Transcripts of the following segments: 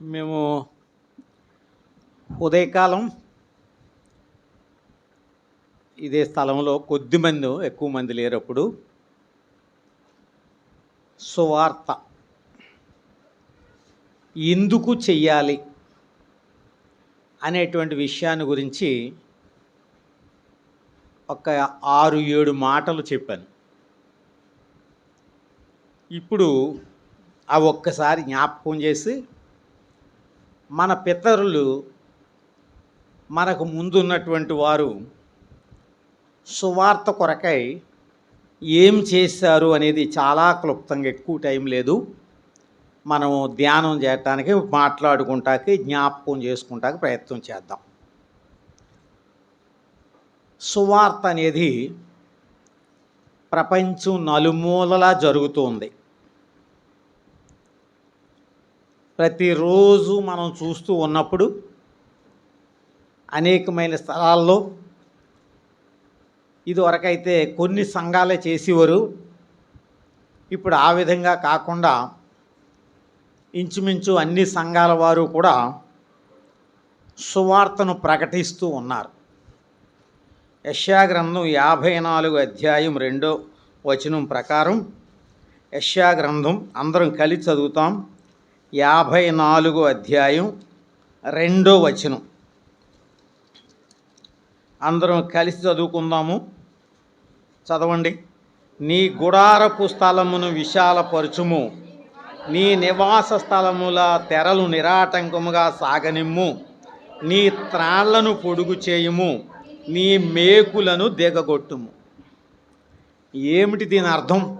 మేము ఉదయకాలం ఇదే స్థలంలో కొద్ది మంది ఎక్కువ మంది లేరప్పుడు సువార్త. ఎందుకు చెయ్యాలి అనేటువంటి విషయాన్ని గురించి ఒక ఆరు ఏడు మాటలు చెప్పాను. ఇప్పుడు ఆ ఒక్కసారి జ్ఞాపకం చేసి మన పితరులు మనకు ముందున్నటువంటి వారు సువార్త కొరకై ఏం చేశారు అనేది చాలా క్లుప్తంగా ఎక్కువ టైం లేదు. మనం ధ్యానం చేయటానికి మాట్లాడుకుంటాకి జ్ఞాపకం చేసుకుంటాకి ప్రయత్నం చేద్దాం. సువార్త అనేది ప్రపంచం నలుమూలలా జరుగుతుంది. ప్రతిరోజు మనం చూస్తూ ఉన్నప్పుడు అనేకమైన స్థలాల్లో ఇదివరకైతే కొన్ని సంఘాలే చేసేవారు. ఇప్పుడు ఆ విధంగా కాకుండా ఇంచుమించు అన్ని సంఘాల వారు కూడా సువార్తను ప్రకటిస్తూ ఉన్నారు. యశ్యా గ్రంథం యాభై నాలుగు అధ్యాయం రెండో వచనం ప్రకారం యశ్యా గ్రంథం అందరం కలిసి చదువుతాం. యాభై నాలుగు అధ్యాయం రెండో వచనం. అందరం కలిసి చదువుకుందాము. చదవండి. నీ గుడారపు స్థలమును విశాలపరచుము. నీ నివాస స్థలముల తెరలు నిరాటంకముగా సాగనిమ్ము. నీ త్రాళ్ళను పొడుగు చేయుము. నీ మేకులను దిగగొట్టుము. ఏమిటి దీని అర్థం?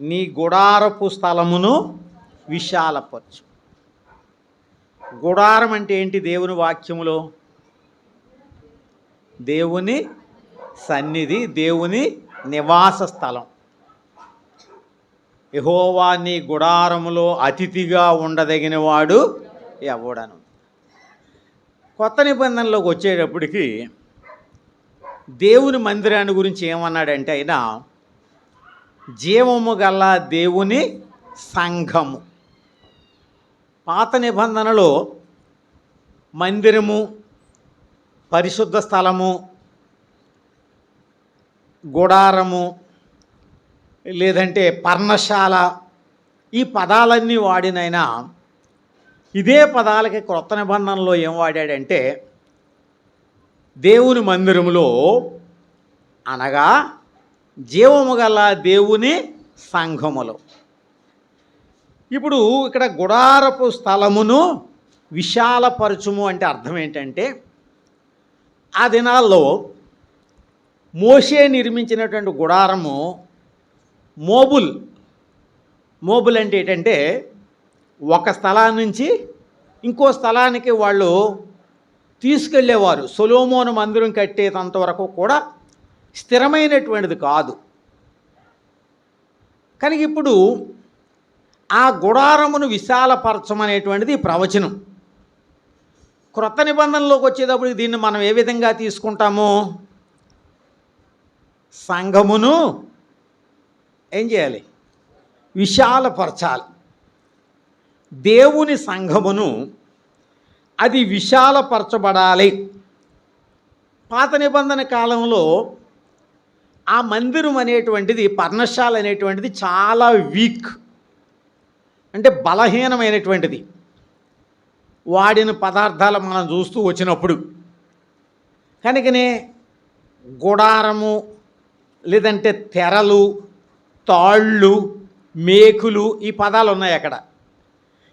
నీ గుడారపు స్థలమును విశాలపరచు. గుడారం అంటే ఏంటి దేవుని వాక్యములో? దేవుని సన్నిధి దేవుని నివాస స్థలం. యహోవా నీ గుడారములో అతిథిగా ఉండదగినవాడు ఎవడను? కొత్త నిబంధనలోకి వచ్చేటప్పటికి దేవుని మందిరాన్ని గురించి ఏమన్నాడంటే ఆయన జీవము గల దేవుని సంఘము. పాత నిబంధనలో మందిరము పరిశుద్ధ స్థలము గుడారము లేదంటే పర్ణశాల ఈ పదాలన్నీ వాడినైనా ఇదే పదాలకి క్రొత్త నిబంధనలో ఏం వాడాడంటే దేవుని మందిరములో అనగా జీవము గల దేవుని సంఘములో. ఇప్పుడు ఇక్కడ గుడారపు స్థలమును విశాలపరచుము అంటే అర్థం ఏంటంటే ఆ దినాల్లో మోషే నిర్మించినటువంటి గుడారము మోబుల్. మోబుల్ అంటే ఏంటంటే ఒక స్థలాన్ని నుంచి ఇంకో స్థలానికి వాళ్ళు తీసుకెళ్ళేవారు. సొలోమోను మందిరం కట్టేటంత వరకు కూడా స్థిరమైనటువంటిది కాదు. కానీ ఇప్పుడు ఆ గుడారమును విశాలపరచమనేటువంటిది ప్రవచనం. క్రొత్త నిబంధనలోకి వచ్చేటప్పుడు దీన్ని మనం ఏ విధంగా తీసుకుంటాము? సంఘమును ఏం చేయాలి? విశాలపరచాలి. దేవుని సంఘమును అది విశాలపరచబడాలి. పాత నిబంధన కాలంలో ఆ మందిరం అనేటువంటిది పర్ణశాల అనేటువంటిది చాలా వీక్. అంటే బలహీనమైనటువంటిది. వాడిన పదార్థాలు మనం చూస్తూ వచ్చినప్పుడు. కనుకనే గుడారము లేదంటే తెరలు తాళ్ళు మేకులు ఈ పదాలు ఉన్నాయి అక్కడ.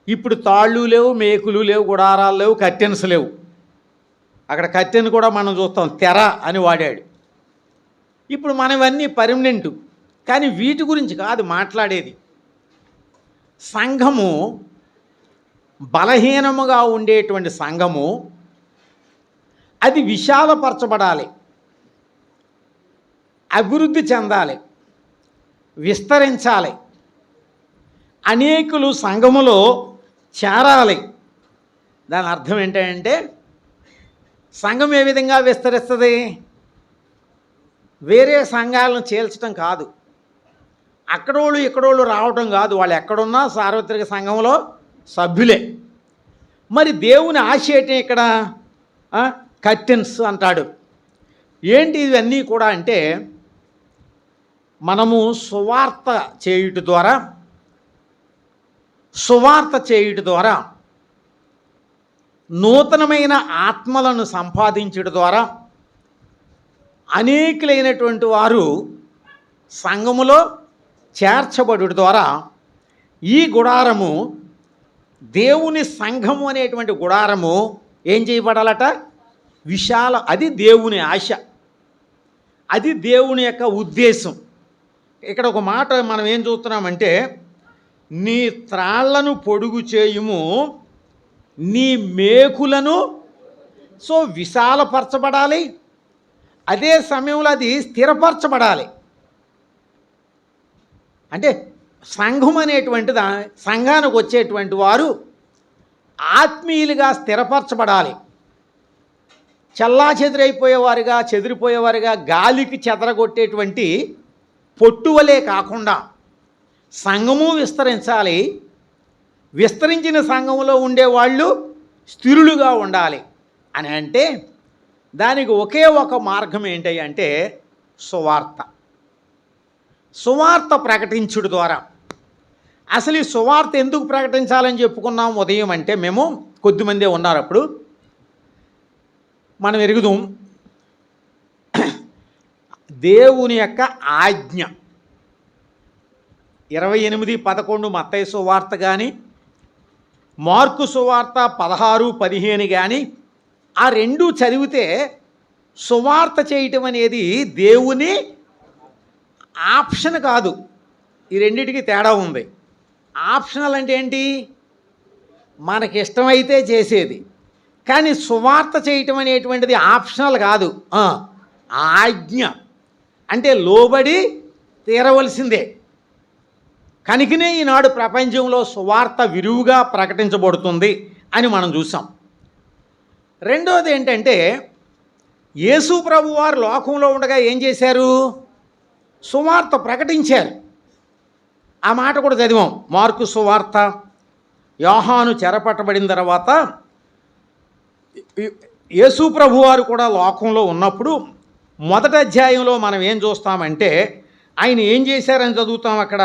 ఇప్పుడు తాళ్ళు లేవు మేకులు లేవు గుడారాలు లేవు కర్టెన్స్ లేవు. అక్కడ కర్టెన్ కూడా మనం చూస్తాం తెర అని వాడాడు. ఇప్పుడు మనవన్నీ పర్మనెంట్. కానీ వీటి గురించి కాదు మాట్లాడేది. సంఘము బలహీనముగా ఉండేటువంటి సంఘము అది విశాలపరచబడాలి. అభివృద్ధి చెందాలి. విస్తరించాలి. అనేకులు సంఘములో చేరాలి. దాని అర్థం ఏంటంటే సంఘం ఏ విధంగా విస్తరిస్తుంది? వేరే సంఘాలను చేల్చడం కాదు. అక్కడోళ్ళు ఇక్కడోళ్ళు రావటం కాదు. వాళ్ళు ఎక్కడున్నా సార్వత్రిక సంఘంలో సభ్యులే. మరి దేవుని ఆశ ఏంటి ఇక్కడ? కర్టెన్స్ అంటాడు. ఏంటి ఇవన్నీ కూడా అంటే మనము సువార్త చేయుట ద్వారా సువార్త చేయుట ద్వారా నూతనమైన ఆత్మలను సంపాదించడం ద్వారా అనేకులైనటువంటి వారు సంఘములో చేర్చబడుట ద్వారా ఈ గుడారము దేవుని సంఘము అనేటువంటి గుడారము ఏం చేయబడాలట? విశాల అది దేవుని ఆశ. అది దేవుని యొక్క ఉద్దేశం. ఇక్కడ ఒక మాట మనం ఏం చూస్తున్నామంటే నీ త్రాళ్ళను పొడుగు చేయుము నీ మేకులను సో విశాలపరచబడాలి అదే సమయంలో అది స్థిరపరచబడాలి. అంటే సంఘం అనేటువంటిది సంఘానికి వచ్చేటువంటి వారు ఆత్మీయులుగా స్థిరపరచబడాలి. చల్లా చెదిరైపోయేవారుగా చెదిరిపోయేవారుగా గాలికి చెదరగొట్టేటువంటి పొట్టువలే కాకుండా సంఘము విస్తరించాలి. విస్తరించిన సంఘంలో ఉండేవాళ్ళు స్థిరులుగా ఉండాలి. అని అంటే దానికి ఒకే ఒక మార్గం ఏంటి అంటే సువార్త. సువార్త ప్రకటించుడు ద్వారా. అసలు ఈ సువార్త ఎందుకు ప్రకటించాలని చెప్పుకున్నాం? ఉదయం అంటే మేము కొద్దిమందే ఉన్నారు అప్పుడు. మనం ఎరుగుదాం. దేవుని యొక్క ఆజ్ఞ. ఇరవై ఎనిమిది పదకొండు మత్తయ్య సువార్త కానీ మార్కు సువార్త పదహారు పదిహేను కానీ ఆ రెండు చదివితే సువార్త చేయటం అనేది దేవుని ఆప్షన్ కాదు. ఈ రెండింటికి తేడా ఉంది. ఆప్షనల్ అంటే ఏంటి? మనకి ఇష్టమైతే చేసేది. కానీ సువార్త చేయటం అనేటువంటిది ఆప్షనల్ కాదు. ఆజ్ఞ. అంటే లోబడి తీరవలసిందే. కనుకనే ఈనాడు ప్రపంచంలో సువార్త విరివిగా ప్రకటించబడుతుంది అని మనం చూసాం. రెండోది ఏంటంటే యేసు ప్రభువారు లోకంలో ఉండగా ఏం చేశారు? సువార్త ప్రకటించారు. ఆ మాట కూడా చదివాం. మార్కు సువార్త యోహాను చెరపట్టబడిన తర్వాత యేసు ప్రభు వారు కూడా లోకంలో ఉన్నప్పుడు మొదటి అధ్యాయంలో మనం ఏం చూస్తామంటే ఆయన ఏం చేశారని చదువుతాం అక్కడ?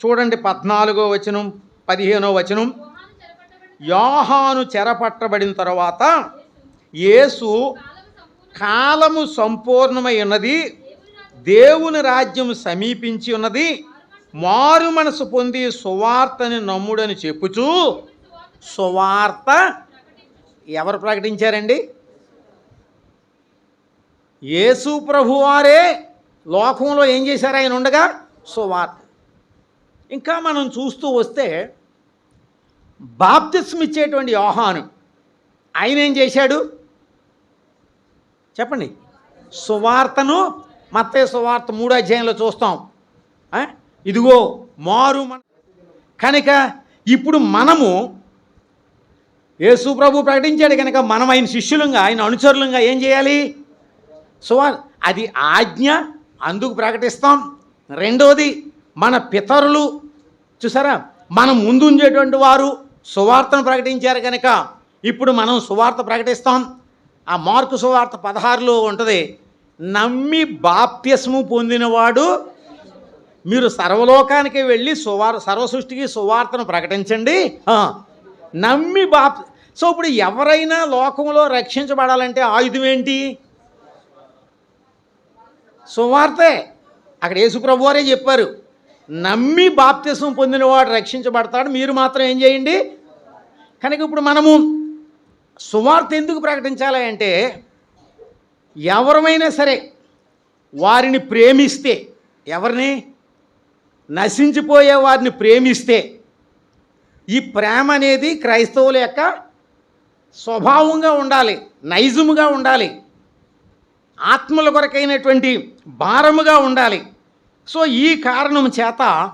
చూడండి పద్నాలుగో వచనం పదిహేనో వచనం. యోహాను చెరపట్టబడిన తర్వాత యేసు కాలము సంపూర్ణమై ఉన్నది. దేవుని రాజ్యం సమీపించి ఉన్నది. మారు మనసు పొంది సువార్తని నమ్ముడని చెప్పుచూ సువార్త ఎవరు ప్రకటించారండి? యేసు ప్రభువారే లోకంలో ఏం చేశారు? ఆయన ఉండగా సువార్త. ఇంకా మనం చూస్తూ వస్తే బాప్తిస్మ్ ఇచ్చేటువంటి యోహాను ఆయన ఏం చేశాడు? చెప్పండి. సువార్తను మత్తే సువార్త మూడో అధ్యాయంలో చూస్తాం. ఇదిగో మారు మన కనుక ఇప్పుడు మనము యేసు ప్రభు ప్రకటించాడు కనుక మనం ఆయన శిష్యులంగా ఆయన అనుచరులంగా ఏం చేయాలి? సువార్ అది ఆజ్ఞ అందుకు ప్రకటిస్తాం. రెండోది మన పితరులు చూసారా? మనం ముందుండేటువంటి వారు సువార్తను ప్రకటించారు కనుక ఇప్పుడు మనం సువార్త ప్రకటిస్తాం. ఆ మార్కు సువార్త పదహారులో ఉంటుంది. నమ్మి బాప్యస్ము పొందినవాడు మీరు సర్వలోకానికి వెళ్ళి సువార్ సర్వసృష్టికి సువార్తను ప్రకటించండి. నమ్మి బాప్ సో ఇప్పుడు ఎవరైనా లోకంలో రక్షించబడాలంటే ఆయుధం ఏంటి? సువార్తే. అక్కడ యేసుప్రభు వారే చెప్పారు నమ్మి బాప్తిసం పొందినవాడు రక్షించబడతాడు మీరు మాత్రం ఏం చేయండి? కనుక ఇప్పుడు మనము సువార్త ఎందుకు ప్రకటించాలి అంటే ఎవరమైనా సరే వారిని ప్రేమిస్తే ఎవరిని? నశించిపోయే వారిని ప్రేమిస్తే ఈ ప్రేమ అనేది క్రైస్తవుల యొక్క స్వభావంగా ఉండాలి నైజముగా ఉండాలి ఆత్మల కొరకైనటువంటి భారముగా ఉండాలి. సో ఈ కారణం చేత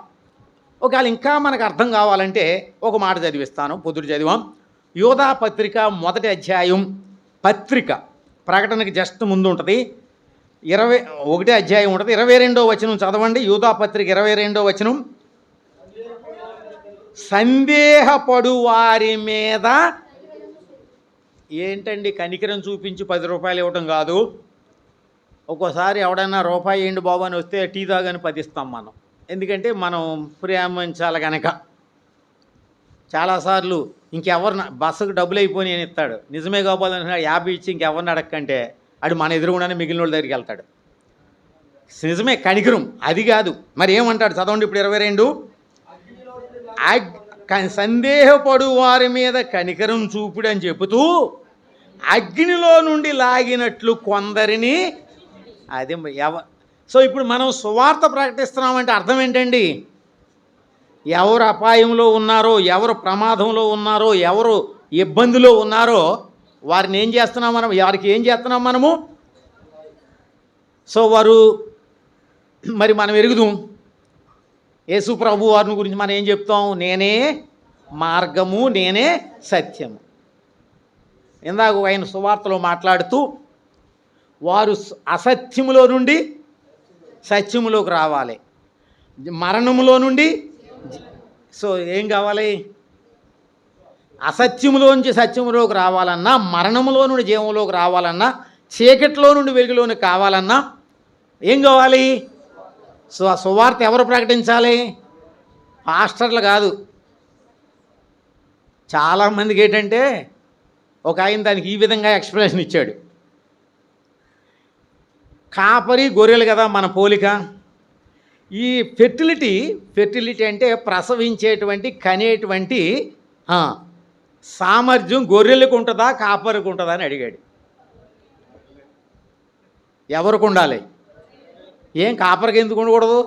ఒకవేళ ఇంకా మనకు అర్థం కావాలంటే ఒక మాట చదివిస్తాను పొద్దుడు చదివాం. యోధా పత్రిక మొదటి అధ్యాయం పత్రిక. ప్రకటనకి జస్ట్ ముందు ఉంటుంది ఇరవై ఒకటే అధ్యాయం ఉంటుంది. ఇరవై రెండో వచనం చదవండి. యూదా పత్రిక ఇరవై రెండో వచనం. సందేహపడు వారి మీద ఏంటండి కనికరం చూపించి పది రూపాయలు ఇవ్వటం కాదు. ఒక్కోసారి ఎవడన్నా రూపాయి ఏంటి బాబు అని వస్తే టీ తాగని పది ఇస్తాం మనం. ఎందుకంటే మనం ప్రేమించాలి కనుక చాలాసార్లు ఇంకెవరు బస్సుకు డబ్బులు అయిపోయి నేను ఇస్తాడు. నిజమే కావాలని యాభై ఇచ్చి ఇంకెవరిని అడగకంటే అడు మన ఎదురుగుండానే మిగిలిన వాళ్ళ దగ్గరికి వెళ్తాడు. నిజమే కనికరం అది కాదు. మరి ఏమంటాడు? చదవండి ఇప్పుడు ఇరవై రెండు. సందేహపడు వారి మీద కనికరం చూపుడు అని చెబుతూ అగ్నిలో నుండి లాగినట్లు కొందరిని అది ఎవ సో ఇప్పుడు మనం సువార్త ప్రకటిస్తున్నామంటే అర్థం ఏంటండి? ఎవరు అపాయంలో ఉన్నారో ఎవరు ప్రమాదంలో ఉన్నారో ఎవరు ఇబ్బందిలో ఉన్నారో వారిని ఏం చేస్తున్నాం మనం? వారికి ఏం చేస్తున్నాం మనము? సో వారు మరి మనం ఎరుగుదాం. యేసు ప్రభు వారిని గురించి మనం ఏం చెప్తాం? నేనే మార్గము నేనే సత్యము. ఇందాక ఆయన సువార్తలో మాట్లాడుతూ వారు అసత్యములో నుండి సత్యములోకి రావాలి. మరణములో నుండి సో ఏం కావాలి? అసత్యములోంచి సత్యములోకి రావాలన్నా మరణములో నుండి జీవంలోకి రావాలన్నా చీకటిలో నుండి వెలుగులోని కావాలన్నా ఏం కావాలి? సో ఆ సువార్త ఎవరు ప్రకటించాలి? పాస్టర్లు కాదు. చాలామందికి ఏంటంటే ఒక ఆయన దానికి ఈ విధంగా ఎక్స్ప్లెనేషన్ ఇచ్చాడు. కాపరి గొర్రెలు కదా మన పోలిక. ఈ ఫెర్టిలిటీ ఫెర్టిలిటీ అంటే ప్రసవించేటువంటి కనేటువంటి సామర్థ్యం గొర్రెలకు ఉంటుందా కాపరికి ఉంటుందా అని అడిగాడు. ఎవరికి ఉండాలి? ఏం కాపరికి ఎందుకు ఉండకూడదు?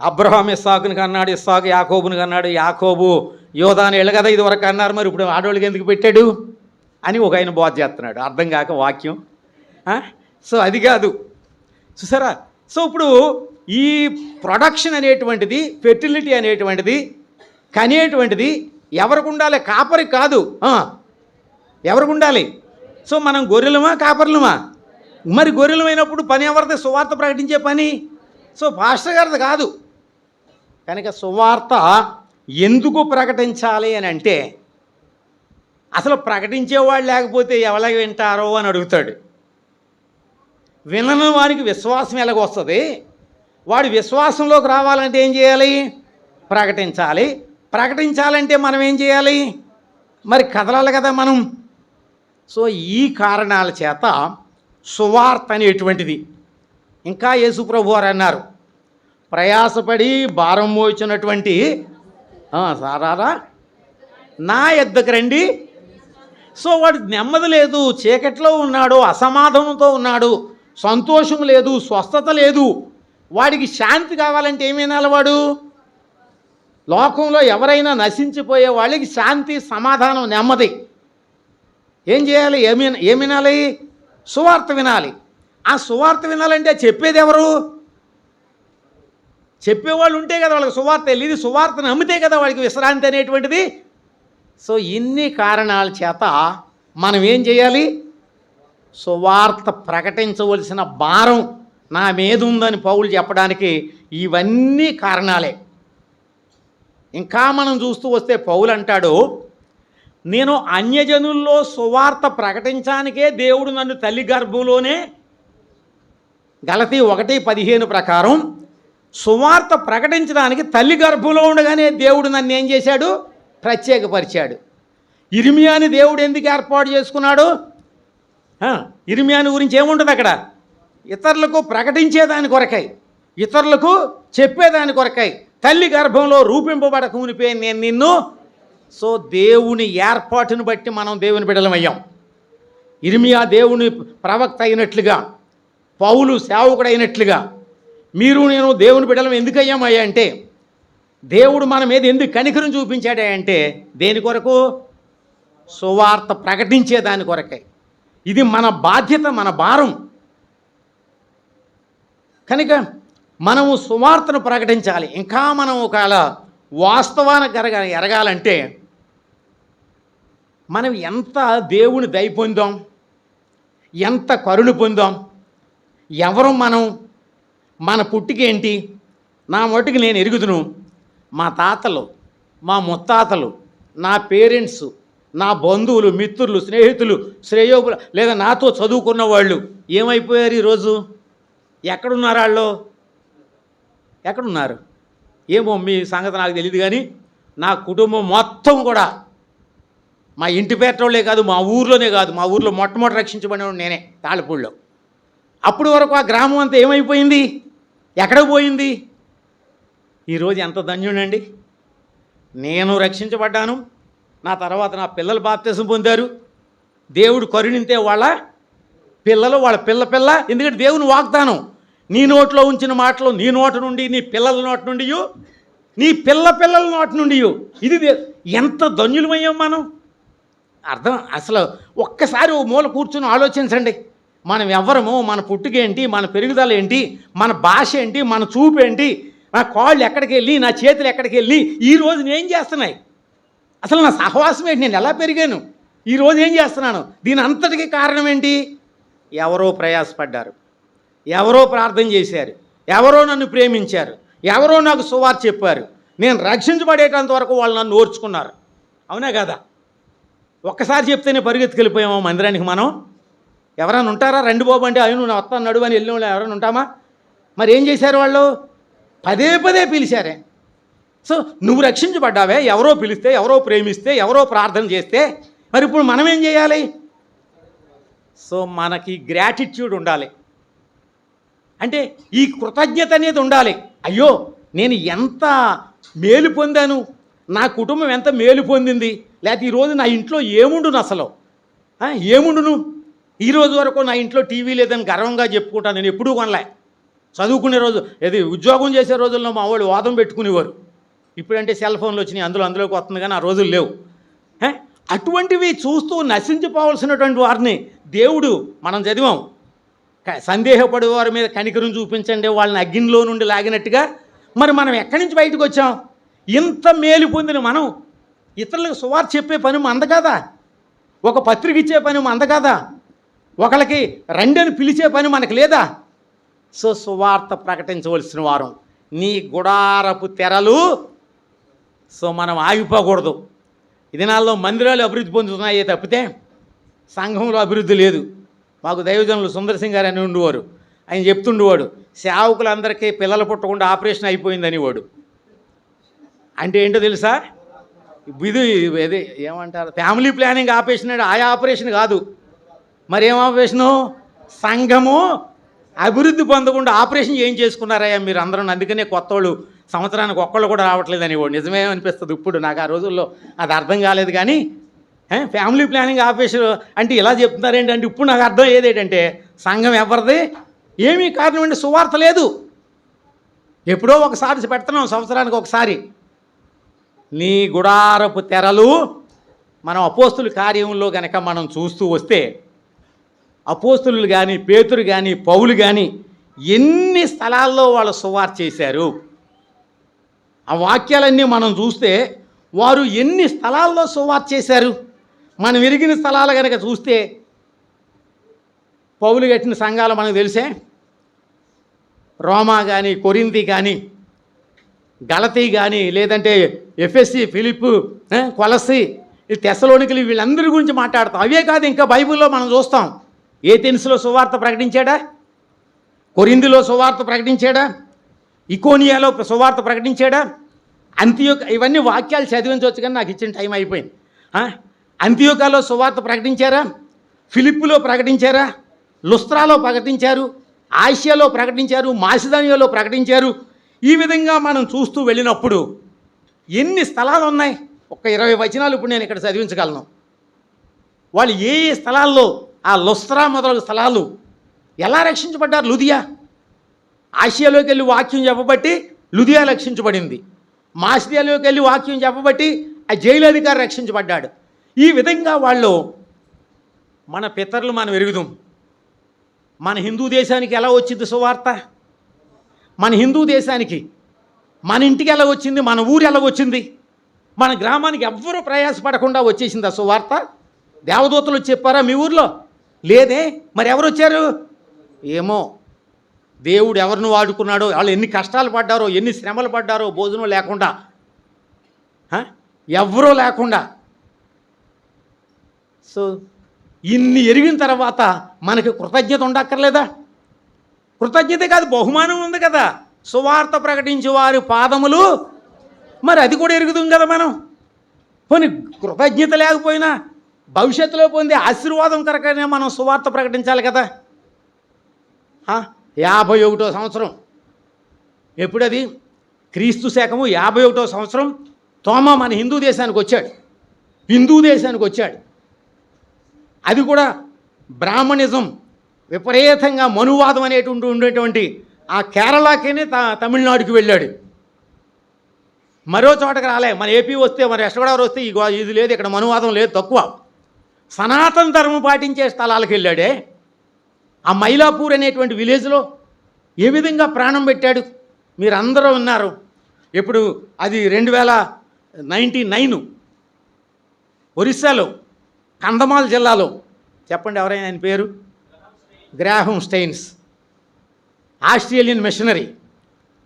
అబ్రహాం ఇస్సాకుని కన్నాడు ఇస్సాకు యాకోబుని కన్నాడు యాకోబు యోధాని వెళ్ళ కదా ఇది వరకు అన్నారు మరి ఇప్పుడు ఆడవాళ్ళకి ఎందుకు పెట్టాడు? అని ఒక ఆయన బోధ చేస్తున్నాడు. అర్థం కాక వాక్యం. సో అది కాదు. చూసారా? సో ఇప్పుడు ఈ ప్రొడక్షన్ అనేటువంటిది ఫెర్టిలిటీ అనేటువంటిది కనేటువంటిది ఎవరికి ఉండాలి? కాపరి కాదు. ఎవరికి ఉండాలి? సో మనం గొర్రెలమా కాపర్లమా? మరి గొర్రెలమైనప్పుడు పని ఎవరిది? సువార్త ప్రకటించే పని? సో పాస్టర్ గారిది కాదు. కనుక సువార్త ఎందుకు ప్రకటించాలి అని అంటే అసలు ప్రకటించేవాళ్ళు లేకపోతే ఎవరికి వింటారో అని అడుగుతాడు. వినని వానికి విశ్వాసం ఎలాగొస్తుంది? వాడి విశ్వాసంలోకి రావాలంటే ఏం చేయాలి? ప్రకటించాలి. ప్రకటించాలంటే మనం ఏం చేయాలి? మరి కదలాలి కదా మనం. సో ఈ కారణాల చేత సువార్త అనేటువంటిది. ఇంకా యేసుప్రభు వారు అన్నారు ప్రయాసపడి భారం మోచినటువంటి సారారా నా ఎద్దకు రండి. సో వాడు నెమ్మది లేదు చీకట్లో ఉన్నాడు అసమాధానంతో ఉన్నాడు. సంతోషం లేదు స్వస్థత లేదు. వాడికి శాంతి కావాలంటే ఏమైనా వాడు లోకంలో ఎవరైనా నశించిపోయే వాళ్ళకి శాంతి సమాధానం నెమ్మది. ఏం చేయాలి? ఏమి ఏం వినాలి? సువార్త వినాలి. ఆ సువార్త వినాలంటే చెప్పేది ఎవరు? చెప్పేవాళ్ళు ఉంటే కదా వాళ్ళకి సువార్త వెళ్ళి సువార్తను నమ్మితే కదా వాడికి విశ్రాంతి అనేటువంటిది. సో ఇన్ని కారణాల చేత మనం ఏం చేయాలి? సువార్త ప్రకటించవలసిన భారం నా మీద ఉందని పౌలు చెప్పడానికి ఇవన్నీ కారణాలే. ఇంకా మనం చూస్తూ వస్తే పౌలు అంటాడు నేను అన్యజనుల్లో సువార్త ప్రకటించానికే దేవుడు నన్ను తల్లి గర్భంలోనే గలతి ఒకటి పదిహేను ప్రకారం సువార్త ప్రకటించడానికి తల్లి గర్భంలో ఉండగానే దేవుడు నన్ను ఏం చేశాడు? ప్రత్యేకపరిచాడు. ఇరిమియాని దేవుడు ఎందుకు ఏర్పాటు చేసుకున్నాడు? ఇరిమియాని గురించి ఏముండదు అక్కడ? ఇతరులకు ప్రకటించేదాని కొరకై ఇతరులకు చెప్పేదాని కొరకై తల్లి గర్భంలో రూపింపబడక మునిపే నేను నిన్ను సో దేవుని ఏర్పాటును బట్టి మనం దేవుని బిడలమయ్యాం ఇరిమియా దేవుని ప్రవక్త అయినట్లుగా పౌలు సేవకుడైనట్లుగా మీరు నేను దేవుని బిడలం ఎందుకు అయ్యామయ్యా అంటే దేవుడు మన మీద ఎందుకు కనికరం చూపించాడే అంటే దేని కొరకు? సువార్త ప్రకటించే దాని కొరకై. ఇది మన బాధ్యత మన భారం. కనుక మనము సువార్తను ప్రకటించాలి. ఇంకా మనం ఒకవేళ వాస్తవానికి గరగ ఎరగాలంటే మనం ఎంత దేవుని దయ పొందాం? ఎంత కరుణ పొందాం? ఎవరు మనం? మన పుట్టికేంటి? నా మటుకు నేను ఎరుగుదును. మా తాతలు మా ముత్తాతలు నా పేరెంట్స్ నా బంధువులు మిత్రులు స్నేహితులు శ్రేయోపులు లేదా నాతో చదువుకున్న వాళ్ళు ఏమైపోయారు ఈరోజు? ఎక్కడున్నారు వాళ్ళు ఎక్కడున్నారు? ఏమో మీ సంగతి నాకు తెలియదు కానీ నా కుటుంబం మొత్తం కూడా మా ఇంటి పేటోళ్ళే కాదు మా ఊర్లోనే కాదు మా ఊర్లో మొట్టమొదటి రక్షించబడిన నేనే తాళపూడిలో అప్పటి వరకు ఆ గ్రామం అంతా ఏమైపోయింది? ఎక్కడ పోయింది? ఈరోజు ఎంత ధన్యుడండి? నేను రక్షించబడ్డాను నా తర్వాత నా పిల్లలు బాప్తీసం పొందారు. దేవుడు కరుణింతే వాళ్ళ పిల్లలు వాళ్ళ పిల్ల పిల్ల ఎందుకంటే దేవుని వాగ్దానం నీ నోట్లో ఉంచిన మాటలు నీ నోట నుండి నీ పిల్లల నోటి నుండి నీ పిల్ల పిల్లల నోటి నుండి ఇది ఎంత ధన్యులమయ్యాం మనం? అర్థం అసలు ఒక్కసారి ఓ మూల కూర్చుని ఆలోచించండి. మనం ఎవరము మన పుట్టుకేంటి మన పెరుగుదల ఏంటి మన భాష ఏంటి మన చూపు ఏంటి నా కాళ్ళు ఎక్కడికి వెళ్ళి నా చేతులు ఎక్కడికి వెళ్ళి ఈ రోజు నేను ఏం చేస్తున్నాయి? అసలు నా సహవాసం ఏంటి? నేను ఎలా పెరిగాను? ఈ ఏం చేస్తున్నాను? దీని అంతటికి కారణం ఏంటి? ఎవరో ప్రయాసపడ్డారు. ఎవరో ప్రార్థన చేశారు. ఎవరో నన్ను ప్రేమించారు. ఎవరో నాకు సువార్ చెప్పారు. నేను రక్షించబడేటంత వరకు వాళ్ళు నన్ను ఓర్చుకున్నారు. అవునా కదా? ఒక్కసారి చెప్తేనే పరిగెత్తుకెళ్ళిపోయామో మందిరానికి మనం? ఎవరైనా ఉంటారా? రెండు బాబు అంటే అవి నువ్వు వస్తాను నడువని వెళ్ళిన వాళ్ళు ఎవరైనా ఉంటామా? మరి ఏం చేశారు వాళ్ళు? పదే పదే పిలిచారే. సో నువ్వు రక్షించబడ్డావే ఎవరో పిలిస్తే ఎవరో ప్రేమిస్తే ఎవరో ప్రార్థన చేస్తే మరి ఇప్పుడు మనం ఏం చేయాలి? సో మనకి గ్రాటిట్యూడ్ ఉండాలి. అంటే ఈ కృతజ్ఞత అనేది ఉండాలి. అయ్యో నేను ఎంత మేలు పొందాను? నా కుటుంబం ఎంత మేలు పొందింది? లేకపోతే ఈరోజు నా ఇంట్లో ఏముండును అసలు? ఏముండును? ఈ రోజు వరకు నా ఇంట్లో టీవీ లేదని గర్వంగా చెప్పుకుంటాను నేను ఎప్పుడూ కొనలే. చదువుకునే రోజు ఏది ఉద్యోగం చేసే రోజుల్లో మా వాళ్ళు వాదం పెట్టుకునేవారు. ఇప్పుడంటే సెల్ ఫోన్లు వచ్చినాయి అందులో అందులోకి వస్తుంది కానీ ఆ రోజులు లేవు. అటువంటివి చూస్తూ నశించిపోవలసినటువంటి వారిని దేవుడు మనం చదివాం. సందేహపడే వారి మీద కనికరం చూపించండి వాళ్ళని అగ్నిలో నుండి లాగినట్టుగా. మరి మనం ఎక్కడి నుంచి బయటకు వచ్చాం? ఇంత మేలు పొందిన మనం ఇతరులకు సువార్ చెప్పే పని మంద కదా? ఒక పత్రిక ఇచ్చే పని మంద కదా? ఒకళ్ళకి రెండని పిలిచే పని మనకు లేదా? సో సువార్త ప్రకటించవలసిన వారం. నీ గుడారపు తెరలు సో మనం ఆగిపోకూడదు. ఈ దినాల్లో మందిరాలు అభివృద్ధి పొందుతున్నాయే తప్పితే సంఘంలో అభివృద్ధి లేదు. మాకు దైవజనులు సుందరసింగ్ గారు అని ఉండేవారు. ఆయన చెప్తుండేవాడు సేవకులందరికీ పిల్లలు పుట్టకుండా ఆపరేషన్ అయిపోయిందని వాడు అంటే ఏంటో తెలుసా? ఇది ఇది ఏమంటారు? ఫ్యామిలీ ప్లానింగ్ ఆపరేషన్ అంటే ఆయా ఆపరేషన్ కాదు. మరి ఏం ఆపరేషను? సంఘము అభివృద్ధి పొందకుండా ఆపరేషన్ ఏం చేసుకున్నారయ్యా మీరు అందరూ అందుకనే కొత్త వాళ్ళు సంవత్సరానికి ఒక్కళ్ళు కూడా రావట్లేదు అని వాడు నిజమే అనిపిస్తుంది ఇప్పుడు. నాకు ఆ రోజుల్లో అది అర్థం కాలేదు కానీ ఫ్యామిలీ ప్లానింగ్ ఆఫీసర్ అంటే ఇలా చెప్తున్నారేంటంటే ఇప్పుడు నాకు అర్థం ఏదేంటంటే సంఘం ఎవరిది? ఏమీ కారణం అంటే సువార్త లేదు. ఎప్పుడో ఒకసారి పెడుతున్నాం సంవత్సరానికి ఒకసారి. నీ గుడారపు తెరలు మనం అపోస్తుల కార్యంలో గనక మనం చూస్తూ వస్తే అపోస్తులు కానీ పేతురు కానీ పౌలు కానీ ఎన్ని స్థలాల్లో వాళ్ళు సువార్ చేశారు? ఆ వాక్యాలన్నీ మనం చూస్తే వారు ఎన్ని స్థలాల్లో సువార్త చేశారు? మనం విరిగిన స్థలాలు కనుక చూస్తే పౌలు కట్టిన సంఘాలు మనకు తెలిసే? రోమా కానీ కొరింది కానీ గలతీ కానీ లేదంటే ఎఫ్ఎస్సి ఫిలిప్ కొలసి ఈ తెసలోనికలు వీళ్ళందరి గురించి మాట్లాడతాం. అవే కాదు ఇంకా బైబిల్లో మనం చూస్తాం. ఏ సువార్త ప్రకటించాడా? కొరిందిలో సువార్త ప్రకటించాడా? ఇకోనియాలో సువార్త ప్రకటించాడా? అంత్యోక ఇవన్నీ వాక్యాలు చదివించవచ్చు కానీ నాకు ఇచ్చిన టైం అయిపోయింది. ఆ? అంత్యోకాలో సువార్త ప్రకటించారా? ఫిలిప్పులో ప్రకటించారా? లుస్త్రాలో ప్రకటించారు? ఆసియాలో ప్రకటించారు? మాసిదానియాలో ప్రకటించారు? ఈ విధంగా మనం చూస్తూ వెళ్ళినప్పుడు ఎన్ని స్థలాలు ఉన్నాయి? ఒక ఇరవై వచనాలు ఇప్పుడు నేను ఇక్కడ చదివించగలను. వాళ్ళు ఏ ఏ స్థలాల్లో ఆ లుస్త్రా మొదలగు స్థలాలు ఎలా రక్షించబడ్డారు? లుదియా? ఆసియాలోకి వెళ్ళి వాక్యం చెప్పబట్టి లుధియా రక్షించబడింది. మాసియాలోకి వెళ్ళి వాక్యం చెప్పబట్టి ఆ జైలు అధికారి రక్షించబడ్డాడు. ఈ విధంగా వాళ్ళు మన పితరులు మనం ఎరుగుదాం. మన హిందూ దేశానికి ఎలా వచ్చింది సువార్త? మన హిందూ దేశానికి మన ఇంటికి ఎలా వచ్చింది? మన ఊరు ఎలా వచ్చింది? మన గ్రామానికి ఎవ్వరూ ప్రయాసపడకుండా వచ్చేసింది ఆ సువార్త? దేవదూతలు చెప్పారా మీ ఊర్లో? లేదే. మరి ఎవరు వచ్చారు ఏమో దేవుడు ఎవరిని వాడుకున్నాడో వాళ్ళు ఎన్ని కష్టాలు పడ్డారో ఎన్ని శ్రమలు పడ్డారో భోజనం లేకుండా. ఎవరో లేకుండా. సో ఇన్ని ఎరిగిన తర్వాత మనకి కృతజ్ఞత ఉండక్కర్లేదా? కృతజ్ఞత కాదు బహుమానం ఉంది కదా. సువార్త ప్రకటించే వారి పాదములు మరి అది కూడా ఎరుగుదాం కదా మనం. పోనీ కృతజ్ఞత లేకపోయినా భవిష్యత్తులో పొందే ఆశీర్వాదం కరకనే మనం సువార్త ప్రకటించాలి కదా. యాభై ఒకటో సంవత్సరం. ఎప్పుడది? క్రీస్తు శకము యాభై ఒకటో సంవత్సరం. తోమ మన హిందూ దేశానికి వచ్చాడు. హిందూ దేశానికి వచ్చాడు. అది కూడా బ్రాహ్మణిజం విపరీతంగా మనువాదం అనేటువంటి ఉండేటువంటి ఆ కేరళకినే త తమిళనాడుకి వెళ్ళాడు. మరో చోటకి రాలే. మన ఏపీ వస్తే మన వెస్ట్ వస్తే ఇది లేదు ఇక్కడ మనువాదం లేదు తక్కువ. సనాతన ధర్మం పాటించే స్థలాలకు వెళ్ళాడే. ఆ మైలాపూర్ అనేటువంటి విలేజ్లో ఏ విధంగా ప్రాణం పెట్టాడు? మీరందరూ ఉన్నారు. ఇప్పుడు అది రెండు వేల నైంటీ నైన్ ఒరిస్సాలో కంధమాల్ జిల్లాలో చెప్పండి ఎవరైనా ఆయన పేరు? Graham Staines Australian missionary.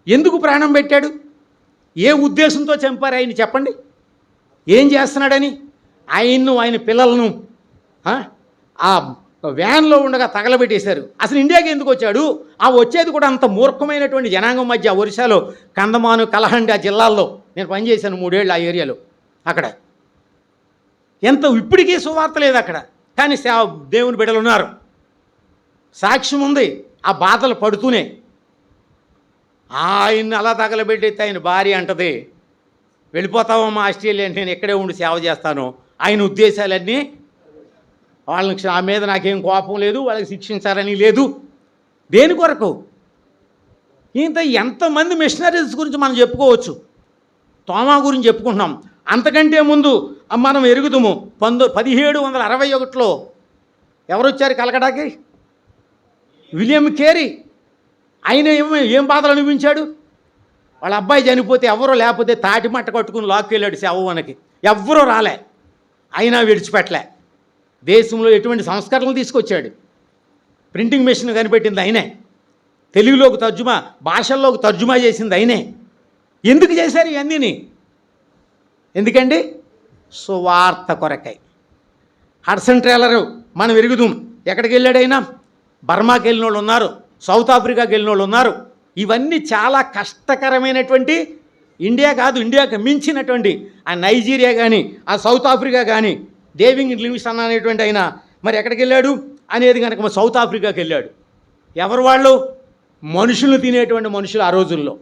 ఎందుకు ప్రాణం పెట్టాడు? ఏ ఉద్దేశంతో చంపారు ఆయన చెప్పండి? ఏం చేస్తున్నాడని? ఆయన్ను ఆయన పిల్లలను ఆ వ్యాన్లో ఉండగా తగలబెట్టేశారు. అసలు ఇండియాకి ఎందుకు వచ్చాడు? ఆ వచ్చేది కూడా అంత మూర్ఖమైనటువంటి జనాంగం మధ్య ఒరిస్సాలో కందమాను కలహండి ఆ జిల్లాల్లో నేను పనిచేశాను మూడేళ్ళు ఆ ఏరియాలో అక్కడ. ఎంత ఇప్పటికీ సువార్త లేదు అక్కడ. కానీ సేవ దేవుని బిడ్డలు ఉన్నారు. సాక్ష్యం ఉంది. ఆ బాధలు పడుతూనే. ఆయన్ని అలా తగలబెట్టేస్తే ఆయన భార్య అంటది. వెళ్ళిపోతావమ్మా ఆస్ట్రేలియా అంటే నేను ఇక్కడే ఉండి సేవ చేస్తాను. ఆయన ఉద్దేశాలన్నీ వాళ్ళని ఆ మీద నాకేం కోపం లేదు వాళ్ళకి శిక్షించాలని లేదు. దేని కొరకు? ఇంత ఎంతమంది మిషనరీస్ గురించి మనం చెప్పుకోవచ్చు. తోమా గురించి చెప్పుకుంటున్నాం. అంతకంటే ముందు మనం ఎరుగుదుము. పంతొ పదిహేడు వందల అరవై ఒకటిలో ఎవరు వచ్చారు కలకడాకి విలియం కేరీ. ఆయన ఏం ఏం బాధలు అనిపించాడు? వాళ్ళ అబ్బాయి చనిపోతే ఎవరో లేకపోతే తాటి మట్ట కట్టుకుని లాక్కెళ్ళాడు శవవనకి. ఎవ్వరూ రాలే. అయినా విడిచిపెట్టలే. దేశంలో ఎటువంటి సంస్కరణలు తీసుకొచ్చాడు? ప్రింటింగ్ మెషిన్ కనిపెట్టింది ఆయనే. తెలుగులోకి తర్జుమా భాషల్లోకి తర్జుమా చేసింది ఆయనే. ఎందుకు చేశారు ఇవన్నీని? ఎందుకండి? సువార్త కొరకై. హడ్సన్ ట్రైలరు మనం ఎరుగుదాం. ఎక్కడికి వెళ్ళాడైనా బర్మాకి వెళ్ళిన వాళ్ళు ఉన్నారు సౌత్ ఆఫ్రికాకి వెళ్ళిన వాళ్ళు ఉన్నారు. ఇవన్నీ చాలా కష్టకరమైనటువంటి ఇండియా కాదు ఇండియాకి మించినటువంటి ఆ నైజీరియా కానీ ఆ సౌత్ ఆఫ్రికా కానీ డేవింగ్ లివింగ్స్టన్ అనేటువంటి ఆయన మరి ఎక్కడికి వెళ్ళాడు? అనేది కనుక మరి సౌత్ ఆఫ్రికాకి వెళ్ళాడు. ఎవరు వాళ్ళు? మనుషులు తినేటువంటి మనుషులు ఆ రోజుల్లో.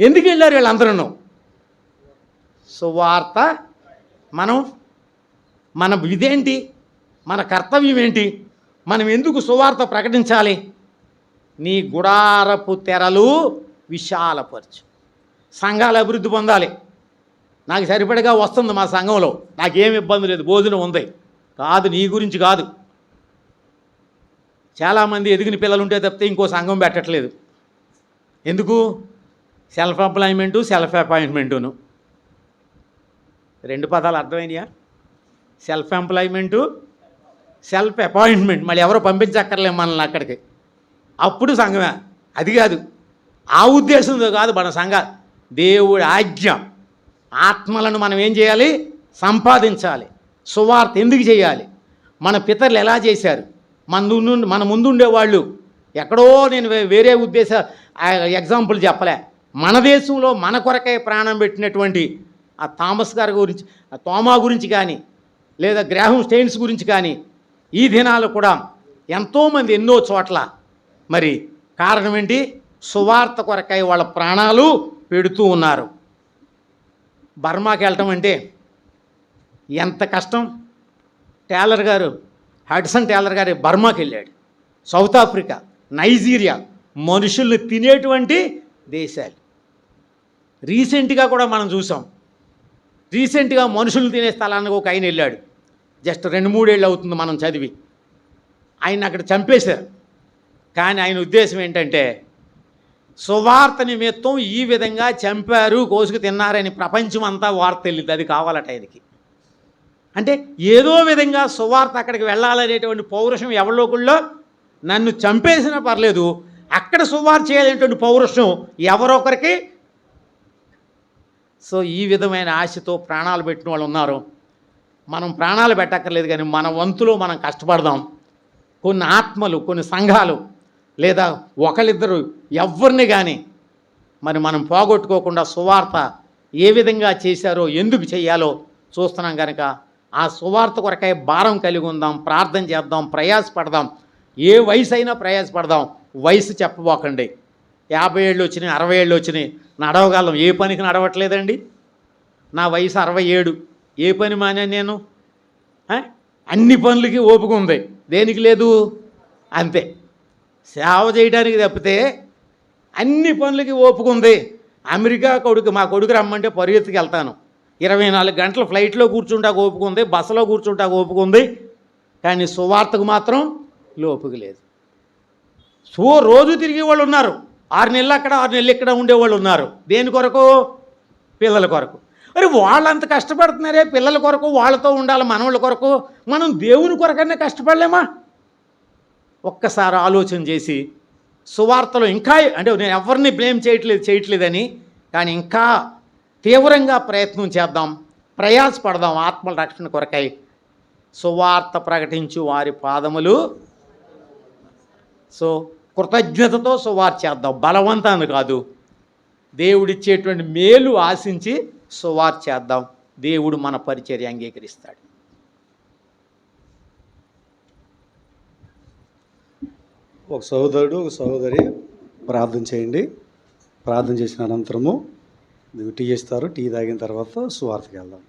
ఎందుకు వెళ్ళారు వీళ్ళందరూ సువార్త మనం మన ఇదేంటి? మన కర్తవ్యం ఏంటి? మనం ఎందుకు సువార్త ప్రకటించాలి? నీ గుడారపు తెరలు విశాలపరచు. సంఘాలు అభివృద్ధి పొందాలి. నాకు సరిపడగా వస్తుంది మా సంఘంలో. నాకేం ఇబ్బంది లేదు భోజనం ఉంది. కాదు నీ గురించి కాదు. చాలామంది ఎదిగిన పిల్లలు ఉంటే తప్పితే ఇంకో సంఘం పెట్టట్లేదు. ఎందుకు? సెల్ఫ్ ఎంప్లాయ్మెంటు సెల్ఫ్ అపాయింట్మెంటును. రెండు పదాలు అర్థమైనయా సెల్ఫ్ ఎంప్లాయ్మెంటు సెల్ఫ్ అపాయింట్మెంట్. మళ్ళీ ఎవరో పంపించక్కర్లేము మనల్ని అక్కడికి. అప్పుడు సంఘమే. అది కాదు. ఆ ఉద్దేశంతో కాదు మన సంఘ. దేవుడి ఆజ్ఞ. ఆత్మలను మనం ఏం చేయాలి? సంపాదించాలి. సువార్త ఎందుకు చేయాలి? మన పితరులు ఎలా చేశారు? మన ముందు మన ముందుండేవాళ్ళు ఎక్కడో నేను వేరే ఉద్దేశ ఆ ఎగ్జాంపుల్ చెప్పలే. మన దేశంలో మన కొరకై ప్రాణం పెట్టినటువంటి ఆ థామస్ గారి గురించి ఆ తోమా గురించి కానీ లేదా గ్రాహం స్టెయిన్స్ గురించి కానీ ఈ దినాలు కూడా ఎంతోమంది ఎన్నో చోట్ల మరి కారణం ఏంటి? సువార్త కొరకై వాళ్ళ ప్రాణాలు పెడుతూ ఉన్నారు. బర్మాకి వెళ్ళటం అంటే ఎంత కష్టం? టేలర్ గారు హడ్సన్ టేలర్ గారు బర్మాకి వెళ్ళాడు. సౌత్ ఆఫ్రికా నైజీరియా మనుషుల్ని తినేటువంటి దేశాలు. రీసెంట్గా కూడా మనం చూసాం. రీసెంట్గా మనుషులు తినే స్థలానికి ఒక ఆయన వెళ్ళాడు. జస్ట్ రెండు మూడేళ్ళు అవుతుంది మనం చదివి. ఆయన అక్కడ చంపేశారు. కానీ ఆయన ఉద్దేశం ఏంటంటే సువార్త నిమిత్తం ఈ విధంగా చంపారు కోసుకు తిన్నారని ప్రపంచం అంతా వార్త వెళ్ళింది అది కావాలట ఆయనకి. అంటే ఏదో విధంగా సువార్త అక్కడికి వెళ్ళాలనేటువంటి పౌరుషం ఎవరిలోకుల్లో నన్ను చంపేసినా పర్లేదు అక్కడ సువార్త చేయాలనేటువంటి పౌరుషం ఎవరొకరికి? సో ఈ విధమైన ఆశతో ప్రాణాలు పెట్టిన వాళ్ళు ఉన్నారు. మనం ప్రాణాలు పెట్టక్కర్లేదు కానీ మన వంతులో మనం కష్టపడదాం. కొన్ని ఆత్మలు కొన్ని సంఘాలు లేదా ఒకళ్ళిద్దరు ఎవరిని కానీ మరి మనం పోగొట్టుకోకుండా సువార్త ఏ విధంగా చేశారో ఎందుకు చేయాలో చూస్తున్నాం కనుక ఆ సువార్త కొరకై భారం కలిగి ఉందాం ప్రార్థన చేద్దాం ప్రయాసపడదాం. ఏ వయసు అయినా ప్రయాసపడదాం. వయసు చెప్పబోకండి. యాభై ఏళ్ళు వచ్చినాయి అరవై ఏళ్ళు వచ్చినాయి. నడవగలం. ఏ పనికి నడవట్లేదండి? నా వయసు అరవై ఏడు. ఏ పని మానే నేను? అన్ని పనులకి ఓపిక ఉంది. దేనికి లేదు? అంతే. సేవ చేయడానికి తప్పితే అన్ని పనులకి ఓపుకుంది. అమెరికా కొడుకు మా కొడుకు రమ్మంటే పరిగెత్తుకు వెళ్తాను. ఇరవై నాలుగు గంటలు ఫ్లైట్లో కూర్చుంటా ఓపుకుంది బస్సులో కూర్చుంటా ఓపుకుంది. కానీ సువార్తకు మాత్రం లోపుకు లేదు. సో రోజు తిరిగే వాళ్ళు ఉన్నారు. ఆరు నెలలు అక్కడ ఆరు నెలలు ఇక్కడ ఉండేవాళ్ళు ఉన్నారు. దేని కొరకు? పిల్లల కొరకు. మరి వాళ్ళంత కష్టపడుతున్నారే? పిల్లల కొరకు వాళ్ళతో ఉండాలి మనవాళ్ళ కొరకు? మనం దేవుని కొరకన్నా కష్టపడలేమా? ఒక్కసారి ఆలోచన చేసి సువార్తలో ఇంకా అంటే నేను ఎవరిని బ్లేమ్ చేయట్లేదు చేయట్లేదని కానీ ఇంకా తీవ్రంగా ప్రయత్నం చేద్దాం ప్రయాసపడదాం ఆత్మల రక్షణ కొరకై. సువార్త ప్రకటించు వారి పాదములు. సో కృతజ్ఞతతో సువార్త చేద్దాం బలవంతాన్ని కాదు. దేవుడిచ్చేటువంటి మేలు ఆశించి సువార్త చేద్దాం. దేవుడు మన పరిచర్య అంగీకరిస్తాడు. ఒక సహోదరుడు ఒక సహోదరి ప్రార్థన చేయండి. ప్రార్థన చేసిన అనంతరము టీ ఇస్తారు. టీ తాగిన తర్వాత సువార్తకి వెళ్దాం.